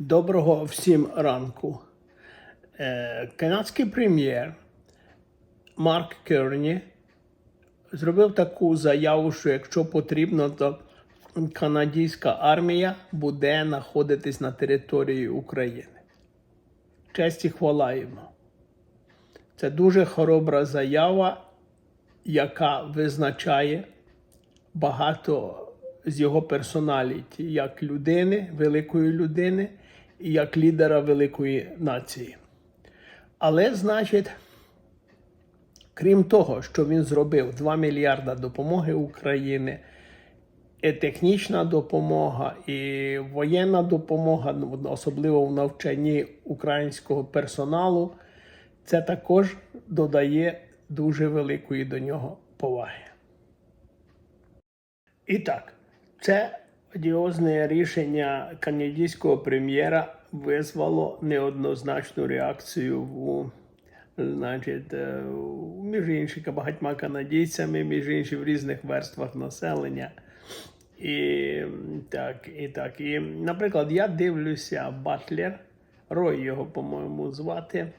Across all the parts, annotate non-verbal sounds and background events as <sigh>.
Доброго всім ранку. Е, Канадський прем'єр Марк Керні зробив таку заяву, що якщо потрібно, то канадська армія буде знаходитись на території України. Честь і хвала йому. Це дуже хоробра заява, яка визначає багато з його персоналіті як людини, великої людини як лідера великої нації. Але, значить, крім того, що він зробив 2 мільярда допомоги Україні, і технічна допомога, і воєнна допомога, ну, особливо в навчанні українського персоналу, це також додає дуже великої до нього поваги. І так, це одіозне рішення канадського прем'єра визвало неоднозначну реакцію в, значить, е, між іншими багатьма канадійцями, між іншим в різних верствах населення. І так, і так. І, наприклад, я дивлюся Батлер, Рой його, по-моєму, звати.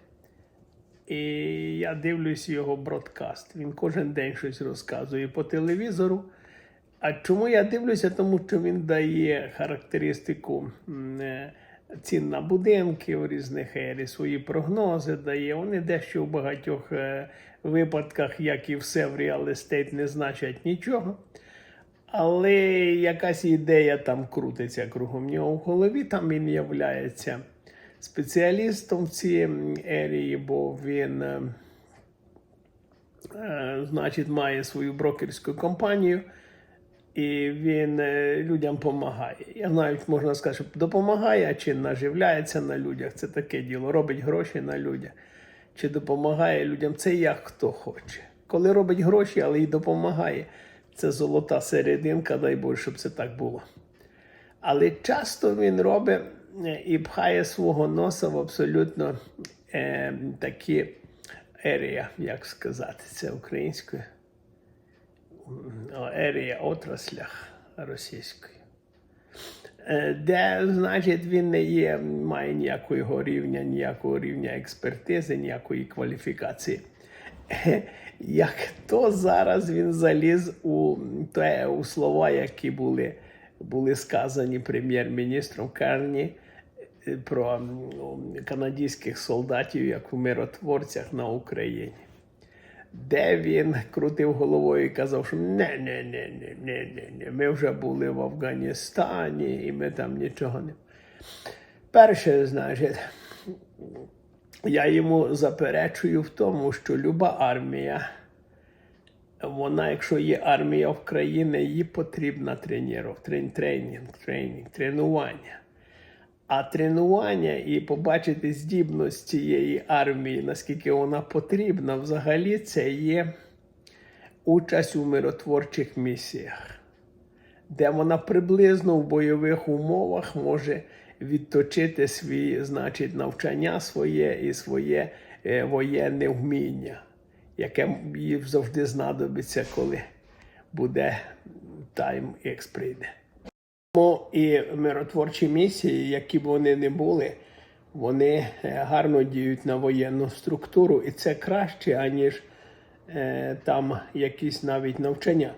І я дивлюсь його бродкаст. Він кожен день щось розказує по телевізору. А чому я дивлюся? Тому що він дає характеристику е, цін на будинки в різних ері, свої прогнози дає. Вони дещо в багатьох е, випадках, як і все в реал естейт, не значать нічого. Але якась ідея там крутиться кругом нього в голові. Там він являється спеціалістом в цій ерії, бо він. е, значить, має свою брокерську компанію, і він е, людям допомагає. Я навіть можна сказати, що допомагає, а чи наживляється на людях. Це таке діло. Робить гроші на людях. Чи допомагає людям, це як хто хоче. Коли робить гроші, але й допомагає, це золота серединка, дай Боже, щоб це так було. Але часто він робить е, і пхає свого носа в абсолютно е, такі ерія, як сказати це українською. Ерія отраслях російської. Е, Де, значить, він не є, має ніякого рівня, ніякого рівня експертизи, ніякої кваліфікації. Е, Як то зараз він заліз у, те, у слова, які були, були сказані прем'єр-міністром Карні е, про м, канадських солдатів як у миротворцях на Україні де він крутив головою і казав, що не, не, не, не, не, не. Ми вже були в Афганістані і ми там нічого не. Перше, значить, я йому заперечую в тому, що люба армія, вона, якщо є армія в країні, їй потрібна тренерів, трен, тренінг, тренінг, тренування. А тренування і побачити здібність цієї армії, наскільки вона потрібна, взагалі це є участь у миротворчих місіях, де вона приблизно в бойових умовах може відточити свій, значить, навчання своє і своє е, воєнне вміння, яке їй завжди знадобиться, коли буде тайм ікс прийде. Тому і миротворчі місії, які б вони не були, вони е, гарно діють на воєнну структуру, і це краще, аніж е, там якісь навіть навчання.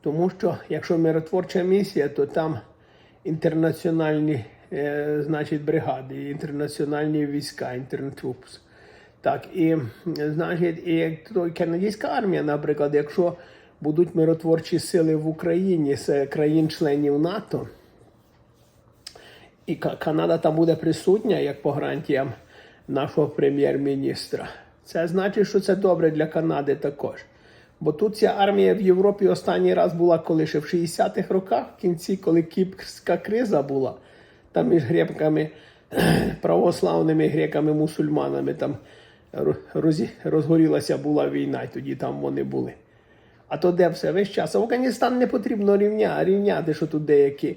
Тому що якщо миротворча місія, то там інтернаціональні е, значить, бригади, інтернаціональні війська, інтернтрупс. Так, і значить, і канадська армія, наприклад, якщо будуть миротворчі сили в Україні з країн-членів НАТО, і Канада там буде присутня, як по гарантіям нашого прем'єр-міністра. Це значить, що це добре для Канади також. Бо тут ця армія в Європі останній раз була коли ще в 60-х роках, в кінці, коли кіпрська криза була, там між греками, <clears throat> православними греками, мусульманами там розгорілася була війна, і тоді там вони були. А то де все весь час. Афганістан не потрібно рівня, рівняти, що тут деякі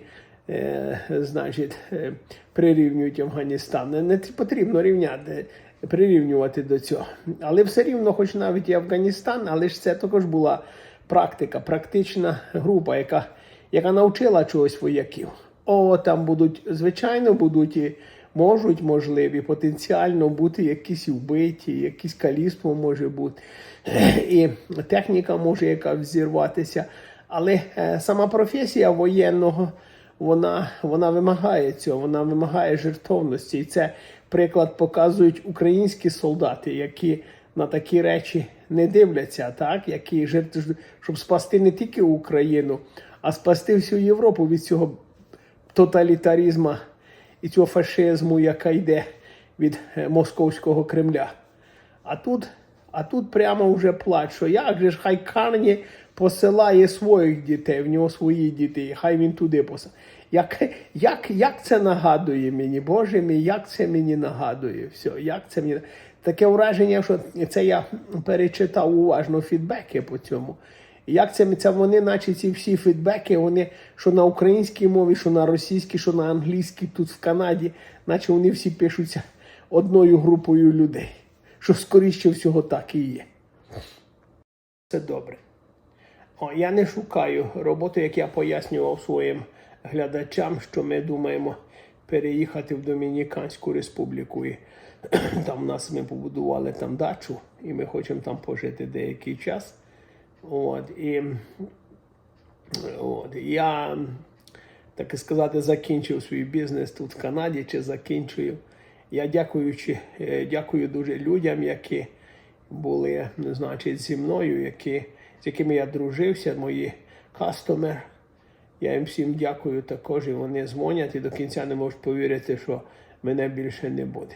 е, значить, е, прирівнюють Афганістан. Не, не потрібно рівняти, прирівнювати до цього. Але все рівно, хоч навіть і Афганістан, але ж це також була практика, практична група, яка, яка навчила чогось вояків. О, там будуть, звичайно, будуть і можуть, можливі, потенціально бути якісь вбиті, якийсь каліцтво може бути, <clears throat> і техніка може яка взірватися. Але е, сама професія воєнного вона, вона вимагає цього, вона вимагає жертовності. І це приклад показують українські солдати, які на такі речі не дивляться, так? які жертв, щоб спасти не тільки Україну, а спасти всю Європу від цього тоталітаризму і цього фашизму, яка йде від е, московського Кремля. А тут, а тут прямо вже плач, що як же ж хай Карні посилає своїх дітей, в нього свої діти, хай він туди посилає. Як, як, як це нагадує мені, Боже мій, як це мені нагадує? Все, як це мені... Таке враження, що це я перечитав уважно фідбеки по цьому. Як це, це вони, наче ці всі фідбеки, вони що на українській мові, що на російській, що на англійській, тут в Канаді, наче вони всі пишуться одною групою людей. Що скоріше всього так і є. Це добре. О, я не шукаю роботи, як я пояснював своїм глядачам, що ми думаємо переїхати в Домініканську республіку. І <clears throat> там нас ми побудували там дачу, і ми хочемо там пожити деякий час. От, і от, я, так і сказати, закінчив свій бізнес тут в Канаді чи закінчую. Я дякуючи, е, дякую дуже людям, які були значить, зі мною, які, з якими я дружився, мої кастомер. Я їм всім дякую також, і вони дзвонять і до кінця не можуть повірити, що мене більше не буде.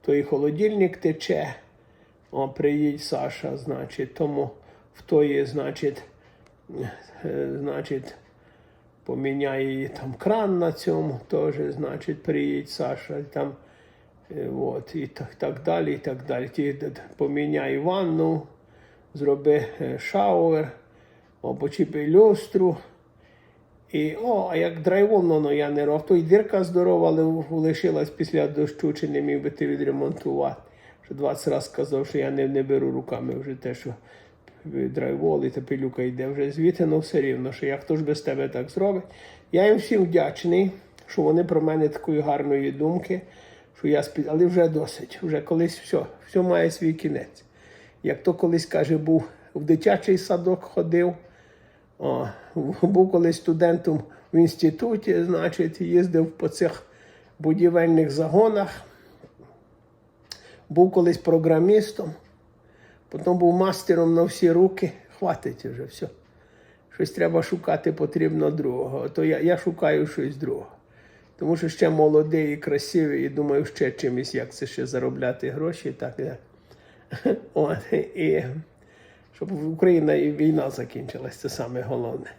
То і холодильник тече, о, приїдь Саша, значить, тому в тої, значить, е, значить, поміняє її там кран на цьому, теж, значить, приїдь Саша, там, е, от, і так, так далі, і так далі. Ті, поміняй ванну, зроби е, шауер, почіпи люстру. І о, а як драйвом, ну, ну я не роб. То й дірка здорова, але лишилась після дощу, чи не міг би ти відремонтувати. Що 20 разів сказав, що я не, не беру руками вже те, що драйвол і та пилюка йде вже звідти, ну все рівно, що як хто ж без тебе так зробить. Я їм всім вдячний, що вони про мене такої гарної думки, що я спі... але вже досить. Вже колись все, все має свій кінець. Як то колись каже, був в дитячий садок ходив. О, був колись студентом в інституті, значить, їздив по цих будівельних загонах. Був колись програмістом, потім був мастером на всі руки. Хватить вже все. Щось треба шукати потрібно другого. То я, я шукаю щось другого. Тому що ще молодий і красивий, і думаю, ще чимось, як це ще заробляти гроші. Так. <laughs> От, і щоб Україна і війна закінчилась, це саме головне.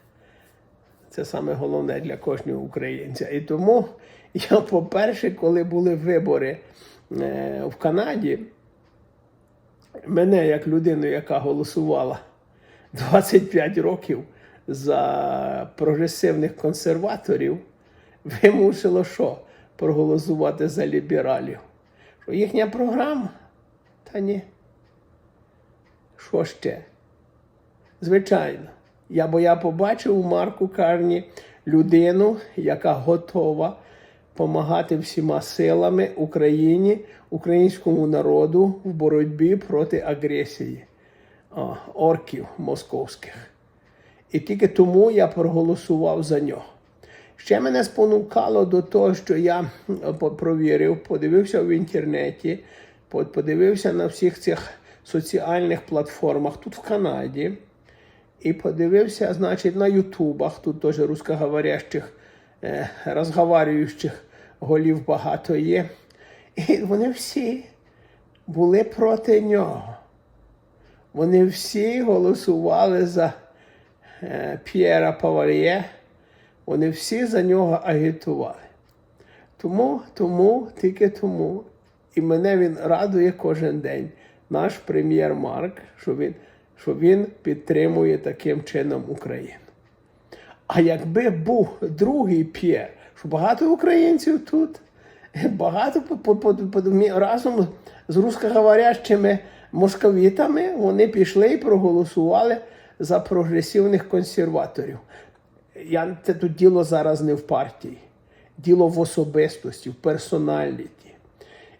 Це саме головне для кожного українця. І тому я, по-перше, коли були вибори е, в Канаді, мене як людину, яка голосувала 25 років за прогресивних консерваторів, вимусило що? Проголосувати за лібералів. Що їхня програма? Та ні. Що ще? Звичайно. Я, бо я побачив у Марку Карні людину, яка готова допомагати всіма силами Україні, українському народу в боротьбі проти агресії орків московських. І тільки тому я проголосував за нього. Ще мене спонукало до того, що я провірив, подивився в інтернеті, подивився на всіх цих соціальних платформах тут в Канаді. І подивився, значить, на Ютубах, тут теж русскоговорящих, е, розговорюючих голів багато є. І вони всі були проти нього. Вони всі голосували за е, П'єра Павар'є. Вони всі за нього агітували. Тому, тому, тільки тому. І мене він радує кожен день, наш прем'єр Марк, що він, що він підтримує таким чином Україну. А якби був другий П'єр, що багато українців тут, багато по, разом з русскоговорящими московітами вони пішли і проголосували за прогресивних консерваторів. я, це тут діло зараз не в партії, діло в особистості, в персоналіті.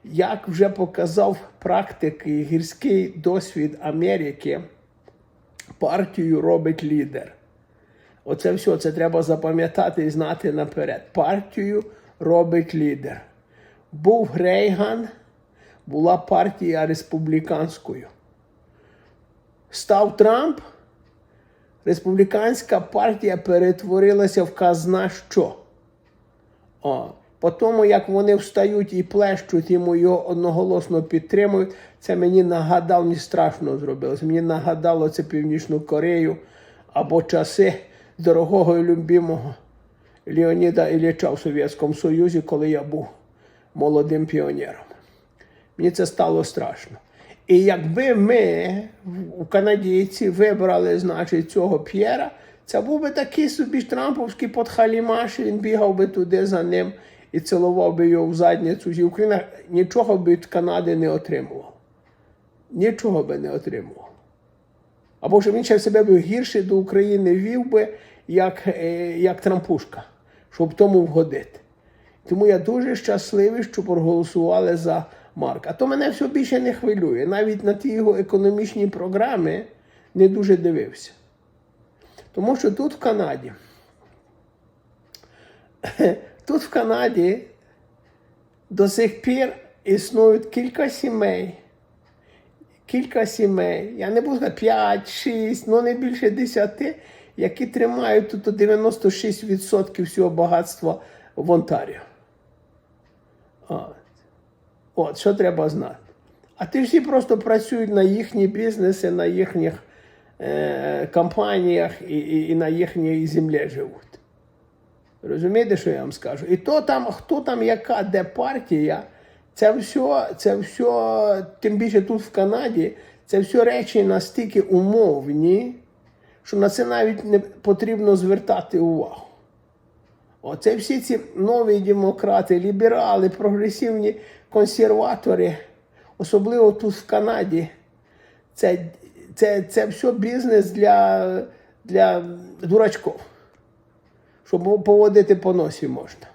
Як вже показав практик і гірський досвід Америки, партію робить лідер. Оце все, це треба запам'ятати і знати наперед. Партію робить лідер. Був Рейган, була партія республіканською. Став Трамп, республіканська партія перетворилася в казна що? О, по тому, як вони встають і плещуть йому його одноголосно підтримують, це мені нагадало, мені страшно зробилося. Мені нагадало це Північну Корею або часи дорогого і любимого Леоніда Ілліча в Совєтському Союзі, коли я був молодим піонером. Мені це стало страшно. І якби ми, канадійці, вибрали, значить, цього П'єра, це був би такий собі трамповський подхалімаш, він бігав би туди за ним і цілував би його в задницю. І Україна нічого би від Канади не отримувала. Нічого би не отримував. Або ж він ще себе би гірше до України вів би, як, е, як Трампушка, щоб тому вгодити. Тому я дуже щасливий, що проголосували за Марка. А то мене все більше не хвилює. Навіть на ті його економічні програми не дуже дивився. Тому що тут в Канаді, <clears throat> тут в Канаді до сих пір існують кілька сімей. Кілька сімей, я не буду сказати 5, 6, ну не більше 10, які тримають тут 96% всього багатства в Онтаріо. От. От, що треба знати. А ти всі просто працюють на їхні бізнеси, на їхніх е, компаніях і, і, і на їхній землі живуть. Розумієте, що я вам скажу? І то там, хто там, яка, де партія, це все, це все, тим більше тут в Канаді, це все речі настільки умовні, що на це навіть не потрібно звертати увагу. Оце всі ці нові демократи, ліберали, прогресивні консерватори, особливо тут в Канаді, це, це, це все бізнес для, для дурачків. Щоб поводити по носі можна.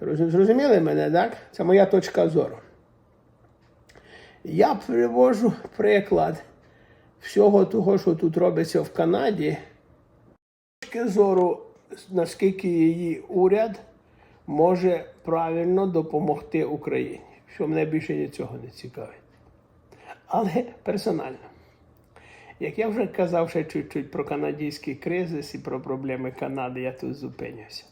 Зрозуміли мене, так? Це моя точка зору. Я привожу приклад всього того, що тут робиться в Канаді. З точки зору, наскільки її уряд може правильно допомогти Україні. Що мене більше нічого не цікавить. Але персонально. Як я вже казав ще чуть-чуть про канадський кризис і про проблеми Канади, я тут зупинюся.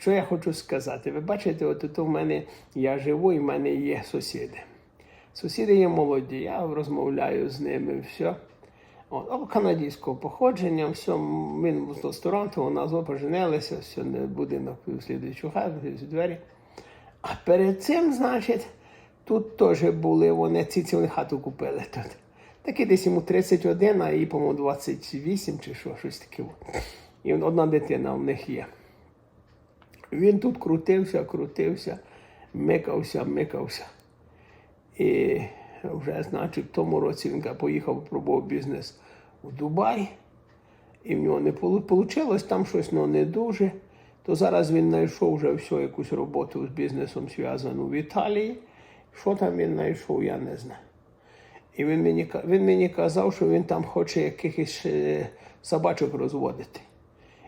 Що я хочу сказати? Ви бачите, от тут в мене я живу і в мене є сусіди. Сусіди є молоді, я розмовляю з ними, все. От, а канадського походження, все, він з Торонто, у нас поженилися, все, будинок в слідуючу хату, двері. А перед цим, значить, тут теж були вони, ці цілу хату купили тут. Такі десь йому 31, а їй, по-моєму, 28 чи що, щось таке. І одна дитина в них є. Він тут крутився, крутився, микався, микався. І вже, значить, в тому році він поїхав, пробував бізнес у Дубай. І в нього не вийшло, там щось ну, не дуже. То зараз він знайшов вже всю якусь роботу з бізнесом зв'язану в Італії. Що там він знайшов, я не знаю. І він мені, він мені казав, що він там хоче якихось е, собачок розводити.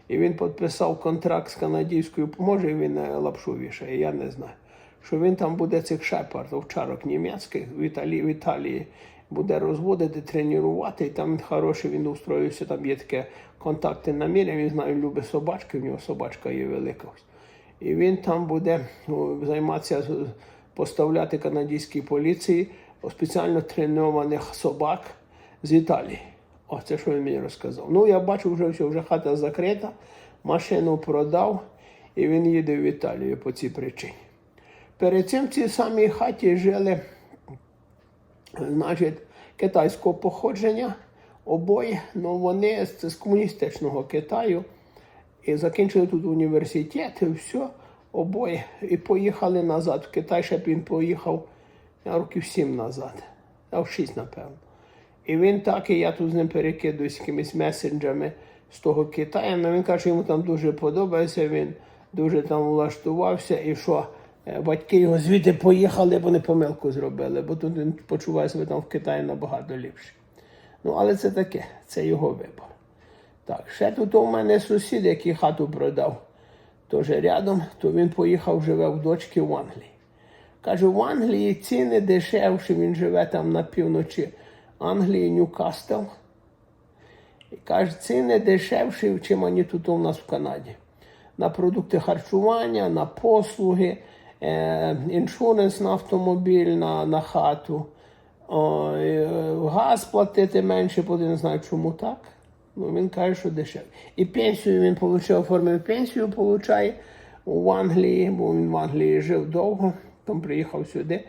І він підписав контракт з канадською, може він е, лапшу вішає, я не знаю. Що він там буде цих шепард, овчарок німецьких в Італії, в Італії буде розводити, тренувати. І там він хороший, він устроївся, там є таке контакти на мірі, він знає, він любить собачки, в нього собачка є велика. І він там буде ну, займатися, поставляти канадській поліції спеціально тренованих собак з Італії. О, це що він мені розказав. Ну, я бачу, вже все, вже хата закрита, машину продав, і він їде в Італію по цій причині. Перед цим в цій самій хаті жили, значить, китайського походження. Обоє, ну вони з, з комуністичного Китаю і закінчили тут університет, і все, обоє. І поїхали назад. В Китай ще б він поїхав років сім назад, а в шість, напевно. І він так, і я тут з ним перекидуюсь якимись месенджами, з того Китаю. Ну, він каже, йому там дуже подобається, він дуже там влаштувався і що е, батьки його звідти поїхали, бо вони помилку зробили, бо тут він почуває себе там в Китаї набагато ліпше. Ну, але це таке, це його вибір. Так, ще тут у мене сусід, який хату продав, теж рядом, то він поїхав, живе в дочки в Англії. Каже, в Англії ціни дешевші, він живе там на півночі Англії, Ньюкасл. І каже, ціни дешевші, чим вони тут у нас в Канаді. На продукти харчування, на послуги, е, іншуренс на автомобіль, на, на хату. О, е, газ платити менше, бо не знаю, чому так. Ну, він каже, що дешевше. І пенсію він отримав, оформив пенсію, получає в Англії, бо він в Англії жив довго, там приїхав сюди.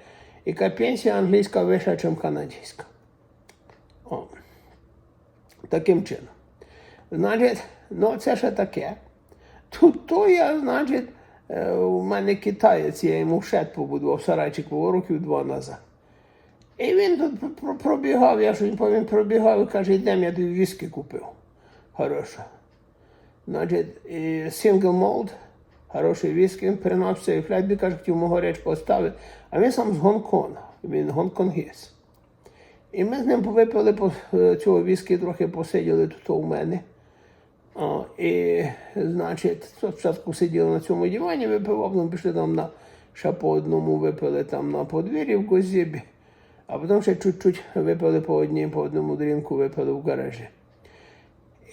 І пенсія англійська вища, ніж канадська. О. Таким чином. Значить, ну це ще таке. Тут то я, значить, е, у мене китаєць, я йому шет побудував сарайчик було років два назад. І він тут пробігав, я ж він повім пробігав і каже, йдемо, я тобі віскі купив. Хороше. Значить, сингл молд, хороший віскі, він приносився і флятбі, каже, хотів мого реч поставити. А він сам з Гонконга, він гонконгіс. І ми з ним випили е, цього віскі, трохи посиділи тут у мене. О, і, значить, спочатку сиділи на цьому дивані, випивав, потім пішли там на ще по одному випили там на подвір'ї в Козібі, а потім ще чуть-чуть випили по одній, по одному дрінку випили в гаражі.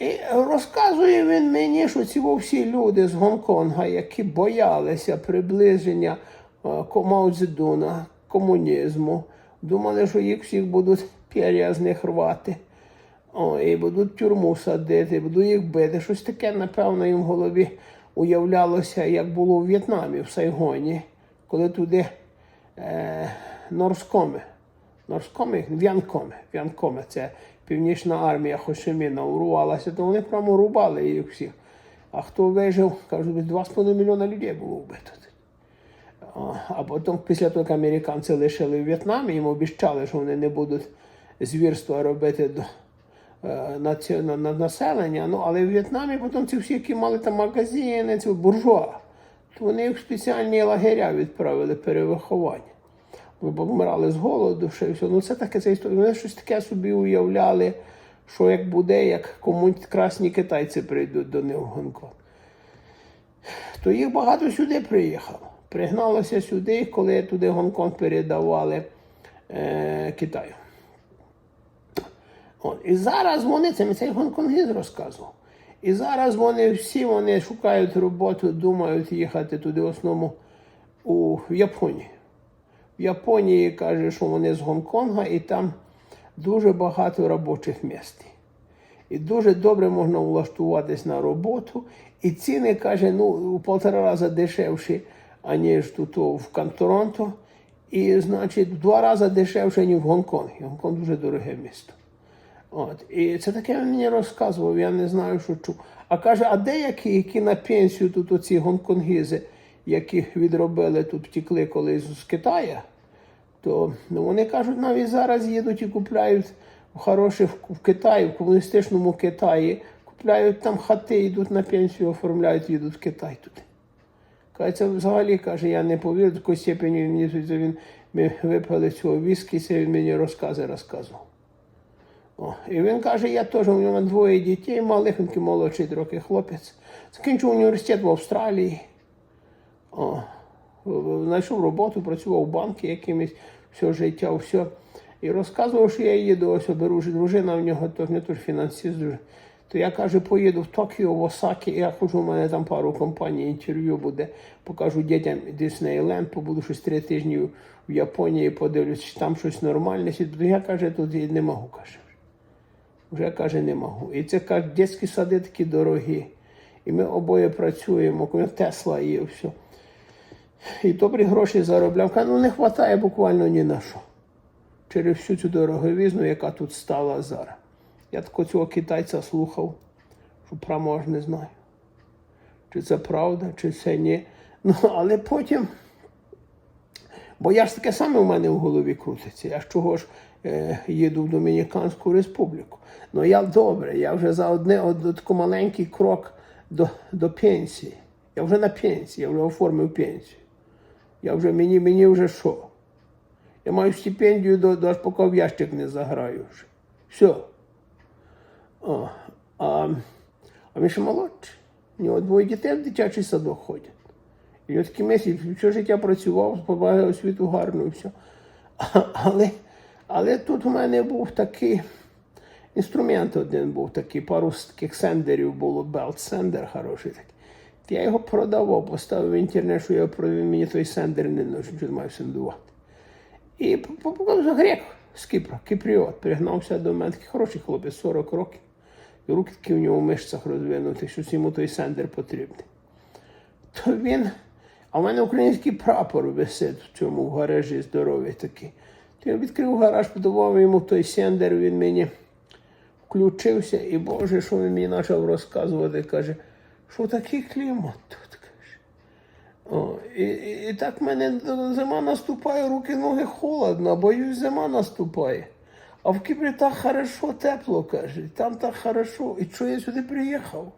І розказує він мені, що ці всі люди з Гонконга, які боялися приближення е, Мао комунізму, думали, що їх всіх будуть <laughs> пір'я з них рвати. О, і будуть в тюрму садити, будуть їх бити. Щось таке, напевно, їм в голові уявлялося, як було в В'єтнамі, в Сайгоні, коли туди е, Норскоми, Норскоми, В'янкоми, В'янкоми, це Північна армія Хошиміна урвалася, то вони прямо рубали їх всіх. А хто вижив, кажуть, 2,5 мільйона людей було вбито. А потім, після того, як американці лишили в В'єтнамі, їм обіцяли, що вони не будуть звірства робити до е, на, на населення. Ну, але в В'єтнамі потім ці всі, які мали там магазини, ці буржуа, то вони їх в спеціальні лагеря відправили перевиховання. Бо вмирали з голоду, ще все. Ну це таке це історія. Вони щось таке собі уявляли, що як буде, як комусь красні китайці прийдуть до них в Гонконг то їх багато сюди приїхало. Пригналося сюди, коли туди Гонконг передавали е, Китаю. От. І зараз вони, це цей гонконгіз розказував. І зараз вони всі вони шукають роботу, думають їхати туди в основному у в. В Японії каже, що вони з Гонконга, і там дуже багато робочих місць. І дуже добре можна влаштуватись на роботу. І ціни, каже, ну, у полтора рази дешевші, аніж тут в Кан- Торонто. І, значить, в два рази дешевше, ніж в Гонконгі. Гонконг дуже дороге місто. От. І це таке він мені розказував, я не знаю, що чув. А каже, а деякі, які на пенсію тут оці гонконгізи, які відробили тут, втікли колись з Китаю, то ну, вони кажуть, навіть зараз їдуть і купляють в хороших в Китаї, в комуністичному Китаї, купляють там хати, йдуть на пенсію, оформляють, їдуть в Китай туди. Каже, це взагалі каже, я не повірю, до такої степені мені він ми випили цього віскі, це він мені розкази розказував. О, і він каже, я теж, у нього двоє дітей малих, він такий молодший трохи хлопець. Закінчив університет в Австралії. О, знайшов роботу, працював в банку якимось все життя, все. І розказував, що я їду, ось беру дружина в нього, то не теж фінансист. То я каже, поїду в Токіо, в Осакі, я ходжу, у мене там пару компаній, інтерв'ю буде, покажу дітям Диснейленд, побуду щось три тижні в Японії, подивлюсь, чи там щось нормальне. Я каже, тут і не можу, каже. Вже каже, не можу. І це каже, дитячі сади такі дорогі. І ми обоє працюємо, Тесла є, все. І добрі гроші заробляв. Ну не вистачає буквально ні на що. Через всю цю дороговізну, яка тут стала зараз. Я тако цього китайця слухав, що прамо аж не знаю. Чи це правда, чи це ні. Ну, але потім. Бо я ж таке саме в мене в голові крутиться. Я ж чого ж е, їду в Домініканську республіку. Ну я добре, я вже за одне од, таку маленький крок до, до пенсії. Я вже на пенсії, я вже оформив пенсію. Я вже мені, мені вже що? Я маю стипендію до, до аж поки в ящик не заграю. Все. О, а, а він ще молодший. У нього двоє дітей в дитячий садок ходять. І він такий місяць, все життя працював, побагав освіту гарну і все. Але, але тут у мене був такий інструмент один був такий, пару таких сендерів було, белт сендер хороший такий. Я його продавав, поставив в інтернет, що я продав, мені той сендер не нужен, що маю сендувати. І попав грек з Кіпра, кіпріот, пригнався до мене, такий хороший хлопець, 40 років. Руки такі у нього в мишцях розвинуті, що йому той сендер потрібний. То він, а в мене український прапор висить в цьому в гаражі здоровий такий. То я відкрив гараж, подавав йому той сендер, він мені включився, і Боже, що він мені почав розказувати, каже, що такий клімат тут. каже. О, і, і, і так в мене зима наступає, руки, ноги холодно, боюсь, зима наступає. А в Кіпрі так хорошо, тепло, каже, там так хорошо. І що я сюди приїхав?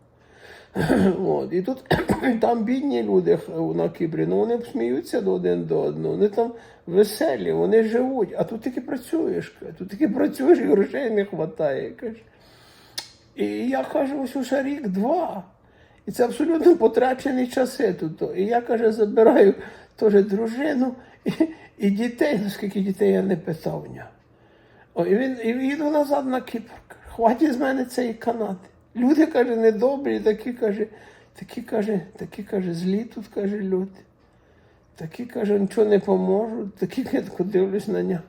<clears throat> От. І тут <clears throat> там бідні люди на Кіпрі, ну вони сміються до один до одного, вони там веселі, вони живуть, а тут тільки працюєш, тут тільки працюєш і грошей не вистачає. Каже. І я кажу, ось уже рік-два. І це абсолютно потрачені часи тут. І я, каже, забираю теж дружину і, і дітей, наскільки дітей я не питав. О, і він і їду назад на Кіпр. Хватить з мене цієї Канади. Люди, каже, недобрі, такі каже, такі каже, такі каже, злі тут каже люди. Такі каже, нічого не поможуть, такі тако дивлюсь на нього.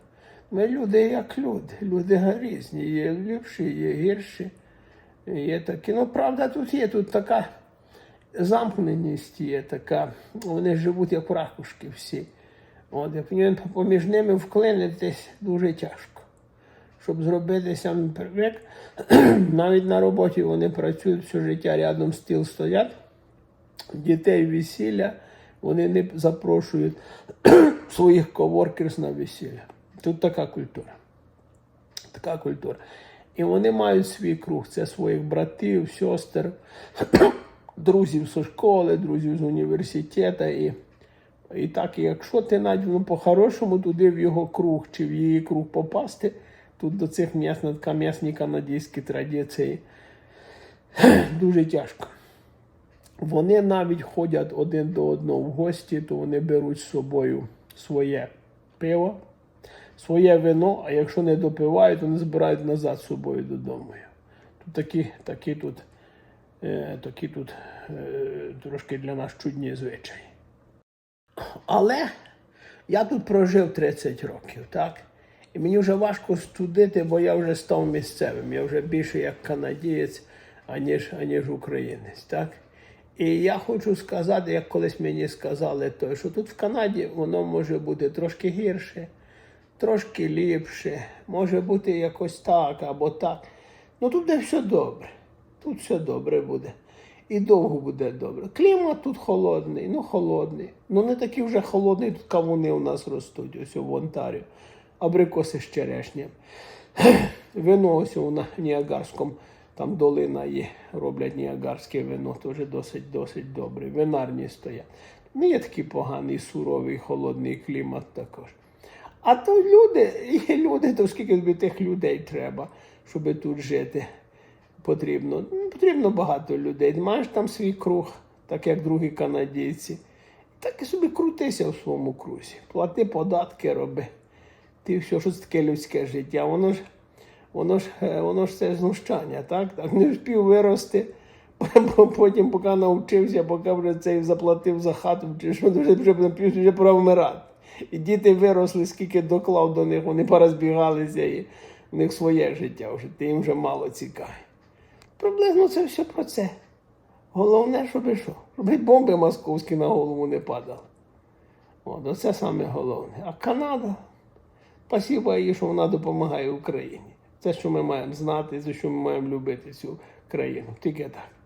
Ми люди як люди, люди різні, є ліпші, є гірші. Є такі. Ну, правда, тут є тут така замкненість є така. Вони живуть як ракушки всі. От, поміж ними вклинитись дуже тяжко. Щоб зробити сам привик, <clears throat> навіть на роботі вони працюють все життя рядом стіл стоять, дітей весілля, вони не запрошують <clears throat> своїх коворкерс на весілля. Тут така культура. Така культура. І вони мають свій круг. Це своїх братів, сестер, <clears throat> друзів зі школи, друзів з університету. І, і так, якщо ти навіть ну, по-хорошому туди в його круг чи в її круг попасти, тут до цих м'ясно, така м'ясні канадські традиції <clears throat> дуже тяжко. Вони навіть ходять один до одного в гості, то вони беруть з собою своє пиво, своє вино, а якщо не допивають, то не збирають назад з собою додому. Тут такі, такі тут, е, такі тут е, трошки для нас чудні звичаї. Але я тут прожив 30 років, так? І мені вже важко студити, бо я вже став місцевим. Я вже більше як канадієць, аніж, аніж українець. так? І я хочу сказати, як колись мені сказали, то, що тут в Канаді воно може бути трошки гірше, трошки ліпше, може бути якось так або так. Ну тут буде все добре. Тут все добре буде. І довго буде добре. Клімат тут холодний, ну холодний. Ну не такий вже холодний, тут кавуни у нас ростуть, ось в Онтаріо. Абрикоси з черешням. <clears throat> Вино ось у Ніагарському, там долина є, роблять ніагарське вино, теж досить досить добре. Винарні стоять. Не є такий поганий, суровий, холодний клімат також. А то люди, <laughs> є люди, то скільки тобі тих людей треба, щоб тут жити потрібно. Ну, Потрібно багато людей. Маєш там свій круг, так як другі канадійці. Так і собі крутися в своєму крузі. Плати податки, роби. Ти що це таке людське життя. Воно ж, воно ж, е, воно ж це знущання, так? Так не вспів вирости. <laughs> Потім, поки навчився, поки вже цей заплатив за хату, чи що вже, вже, вже пора вмирати. І діти виросли, скільки доклав до них, вони порозбігалися, і в них своє життя вже, ти їм вже мало цікаві. Приблизно це все про це. Головне, щоб що? Щоб бомби московські на голову не падали. От, оце саме головне. А Канада, спасибо їй, що вона допомагає Україні. Це, що ми маємо знати, за що ми маємо любити цю країну. Тільки так.